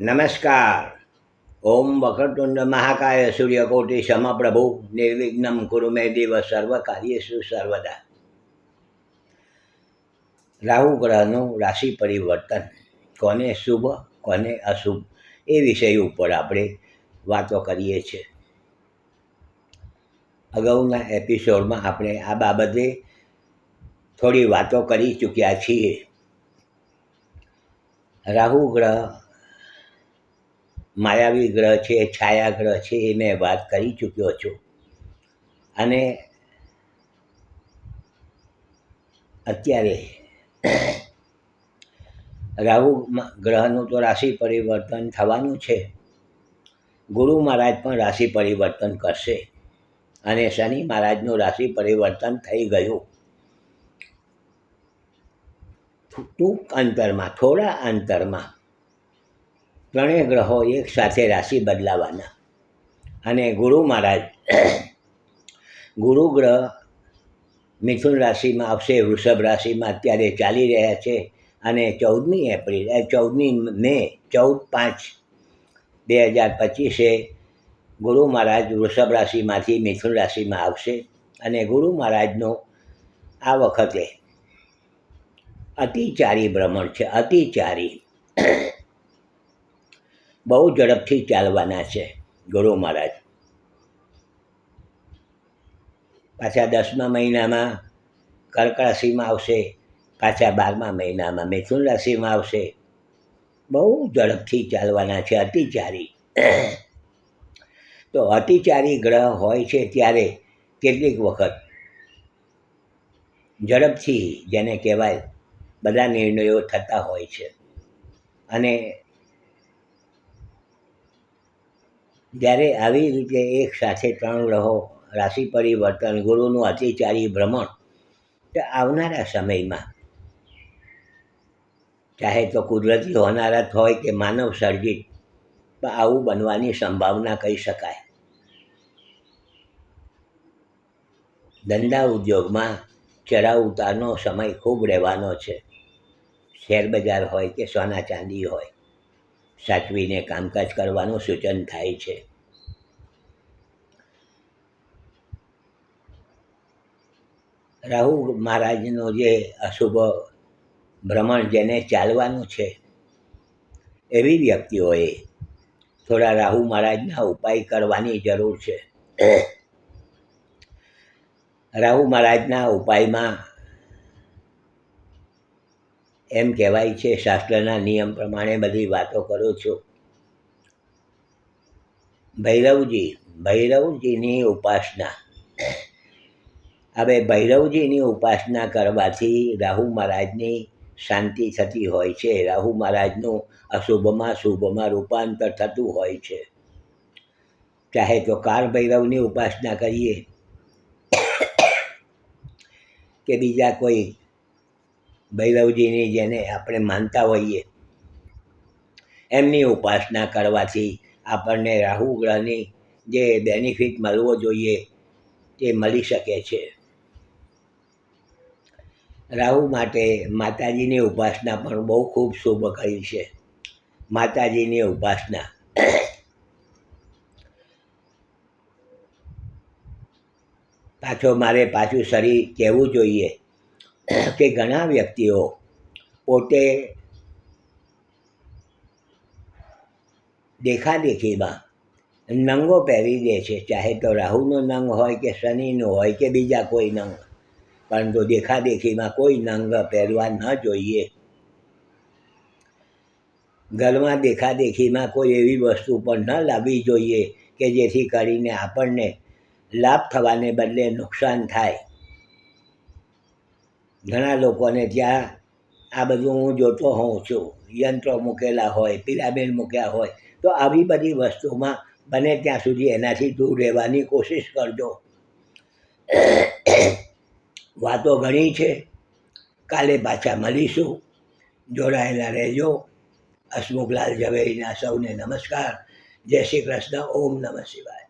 નમસ્કાર. ઓમ વક્રતુંડ મહાકાય સૂર્યકોટિ સમપ્રભુ નિર્વિઘ્નમ કુરુ મે દેવ સર્વ કાર્યેષુ સર્વદા. રાહુ ગ્રહનું રાશિ પરિવર્તન. કોને શુભ, કોને અશુભ? એ વિષય ઉપર આપણે વાતો કરીએ છીએ. અગાઉના એપિસોડમાં આપણે આ બાબતે થોડી વાતો કરી ચૂક્યા છીએ. રાહુ ગ્રહ માયાવી ગ્રહ છે, છાયા ગ્રહ છે એ મેં વાત કરી ચૂક્યો છું. અને અત્યારે રાહુ ગ્રહનું તો રાશિ પરિવર્તન થવાનું છે. ગુરુ મહારાજ પણ રાશિ પરિવર્તન કરશે. અને શનિ મહારાજનું રાશિ પરિવર્તન થઈ ગયું. ટૂંક અંતરમાં, થોડા અંતરમાં ત્રણેય ગ્રહો એક સાથે રાશિ બદલાવાના. અને ગુરુ મહારાજ, ગુરુ ગ્રહ મિથુન રાશિમાં આવશે, વૃષભ રાશિમાં અત્યારે ચાલી રહ્યા છે અને ચૌદમી એપ્રિલ ચૌદમી મે, ચૌદ પાંચ બે હજાર પચીસે ગુરુ મહારાજ વૃષભ રાશિમાંથી મિથુન રાશિમાં આવશે. અને ગુરુ મહારાજનો આ વખતે અતિચારી ભ્રમણ છે, અતિચારી. બહુ ઝડપથી ચાલવાના છે, ગુરુ મહારાજ. પાછા દસમા મહિનામાં કર્ક રાશિમાં આવશે, પાછા બારમા મહિનામાં મિથુન રાશિમાં આવશે. બહુ ઝડપથી ચાલવાના છે અતિચારી. તો અતિચારી ગ્રહ હોય છે ત્યારે કેટલીક વખત ઝડપથી જેને કહેવાય, બધા નિર્ણયો થતા હોય છે. અને જ્યારે આવી રીતે એક સાથે ત્રણ ગ્રહો, રાશિ પરિવર્તન, ગુરુનું અતિચારી ભ્રમણ, તો આવનારા સમયમાં, ચાહે તો કુદરતી હોનારત હોય કે માનવ સર્જિત, તો આવું બનવાની સંભાવના કહી શકાય. ધંધા ઉદ્યોગમાં ચઢાવ ઉતારનો સમય ખૂબ રહેવાનો છે. શેરબજાર હોય કે સોના ચાંદી હોય, સાચવીને કામકાજ કરવાનું સૂચન થાય છે. રાહુ મહારાજનો જે અશુભ ભ્રમણ જેને ચાલવાનું છે, એવી વ્યક્તિઓએ થોડા રાહુ મહારાજના ઉપાય કરવાની જરૂર છે. રાહુ મહારાજના ઉપાયમાં એમ કહેવાય છે, શાસ્ત્રના નિયમ પ્રમાણે બધી વાતો કરું છું. ભૈરવજી, ભૈરવજીની ઉપાસના હવે ભૈરવજીની ઉપાસના કરવાથી રાહુ મહારાજની શાંતિ થતી હોય છે. રાહુ મહારાજનું અશુભમાં શુભમાં રૂપાંતર થતું હોય છે. ચાહે તો કાર ભૈરવની ઉપાસના કરીએ કે બીજા કોઈ ભૈરવજીની જેને આપણે માનતા હોઈએ. એમની ઉપાસના કરવાથી આપણને રાહુ ગ્રહની જે બેનિફિટ મળવો જોઈએ તે મળી શકે છે. રાહુ માટે માતાજીની ઉપાસના પણ બહુ ખૂબ શુભ કરી છે. માતાજીની ઉપાસના. પાછો મારે પાછું શરીર કહેવું જોઈએ કે ઘણા વ્યક્તિઓ પોતે દેખાદેખીમાં નંગો પહેરી દે છે, ચાહે તો રાહુનો નંગ હોય કે શનિનો હોય કે બીજા કોઈ નંગ. પરંતુ દેખાદેખીમાં કોઈ નંગ પહેરવા ન જોઈએ. ઘરમાં દેખાદેખીમાં કોઈ એવી વસ્તુ પણ ન લાવવી જોઈએ કે જેથી કરીને આપણને લાભ થવાને બદલે નુકસાન થાય. ઘણા લોકોને ત્યાં આ બધું હું જોતો હોઉં છું. યંત્રો મૂકેલા હોય પિરામિડ મૂક્યા હોય, તો આવી બધી વસ્તુમાં બને ત્યાં સુધી એનાથી દૂર રહેવાની કોશિશ કરજો. વાતો ઘણી છે. કાલે પાછા મળીશું. જોડાયેલા રહેજો. હસમુખલાલ ઝવેરીના સૌને નમસ્કાર. જય શ્રી કૃષ્ણ. ઓમ નમઃ શિવાય.